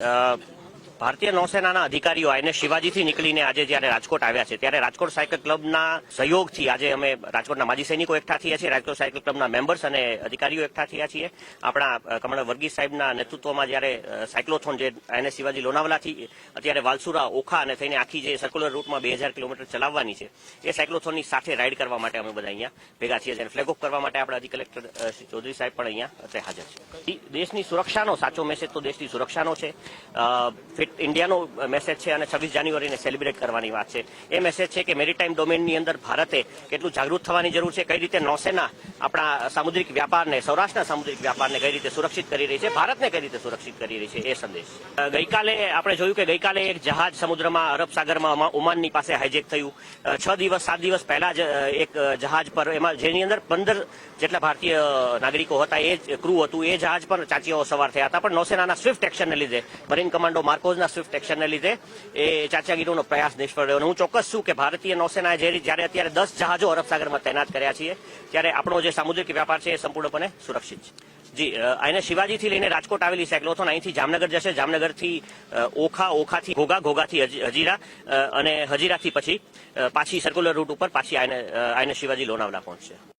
Uh, ભારતીય નૌસેનાના અધિકારીઓ આઈને શિવાજીથી નીકળીને આજે જ્યારે રાજકોટ આવ્યા છે ત્યારે રાજકોટ સાયકલ ક્લબના સહયોગથી આજે અમે રાજકોટના માજી સૈનિકો એકઠા થયા છીએ રાજકોટ સાયકલ ક્લબના મેમ્બર્સ અને અધિકારીઓ એકઠા થયા છીએ. આપણા કમળ વર્ગીસ સાહેબના નેતૃત્વમાં જ્યારે સાયક્લોથોન જે આઈને શિવાજી લોનાવલાથી અત્યારે વાલસુરા ઓખા અને થઈને આખી જે સર્ક્યુલર રૂટમાં બે હજાર કિલોમીટર ચલાવવાની છે એ સાયક્લોથોનની સાથે રાઈડ કરવા માટે અમે બધા અહીંયા ભેગા છીએ અને ફ્લેગ ઓફ કરવા માટે આપણા અધિક કલેક્ટર શ્રી ચૌધરી સાહેબ પણ અહીંયા અત્યારે હાજર છે. દેશની સુરક્ષાનો સાચો મેસેજ તો દેશની સુરક્ષાનો છે. અ, ફિટ ઇન્ડિયાનો મેસેજ છે અને છવ્વીસ જાન્યુઆરીને સેલિબ્રેટ કરવાની વાત છે. એ મેસેજ છે કે મેરીટાઈમ ડોમેનની અંદર ભારતે કેટલું જાગૃત થવાની જરૂર છે, કઈ રીતે નૌસેના આપણા સામુદ્રિક વ્યાપારને, સૌરાષ્ટ્રના સામુદ્રિક વ્યાપારને કઈ રીતે સુરક્ષિત કરી રહી છે, ભારતને કઈ રીતે સુરક્ષિત કરી રહી છે, એ સંદેશ. ગઈકાલે આપણે જોયું કે ગઈકાલે એક જહાજ સમુદ્રમાં, અરબ સાગરમાં ઓમા- ઓમાનની પાસે હાઇજેક થયું. છ દિવસ, સાત દિવસ પહેલા જ એક જહાજ પર, એમાં જેની અંદર પંદર જેટલા ભારતીય નાગરિકો હતા, એ ક્રૂ હતું, એ જહાજ પર ચાચીઓ સવાર થયા હતા, પણ નૌસેનાના સ્વિફ્ટ એક્શનને લીધે મરીન કમાન્ડો માર્કોઝના સ્વિફ્ટ એક્શનને લીધે. એ ચાચાગીરીનો પ્રયાસ નિષ્ફળ રહ્યો અને હું ચોક્કસ છું કે ભારતીય નૌસેનાએ જે જ્યારે અત્યારે દસ જહાજો અરબસાગરમાં તૈનાત કર્યા છીએ ત્યારે આપણો જે સામુદ્રિક વ્યાપાર છે એ સંપૂર્ણપણે સુરક્ષિત છે. જી અ, શિવાજીથી લઈને રાજકોટ આવેલી સાયક્લોથોન અહીંથી જામનગર જશે. જામનગરથી ઓખા ઓખાથી ઘોઘા ઘોઘાથી હજીરા અને હજીરાથી પછી પાછી સર્ક્યુલર રૂટ ઉપર પાછી આઈને શિવાજી લોનાવલા પહોંચશે.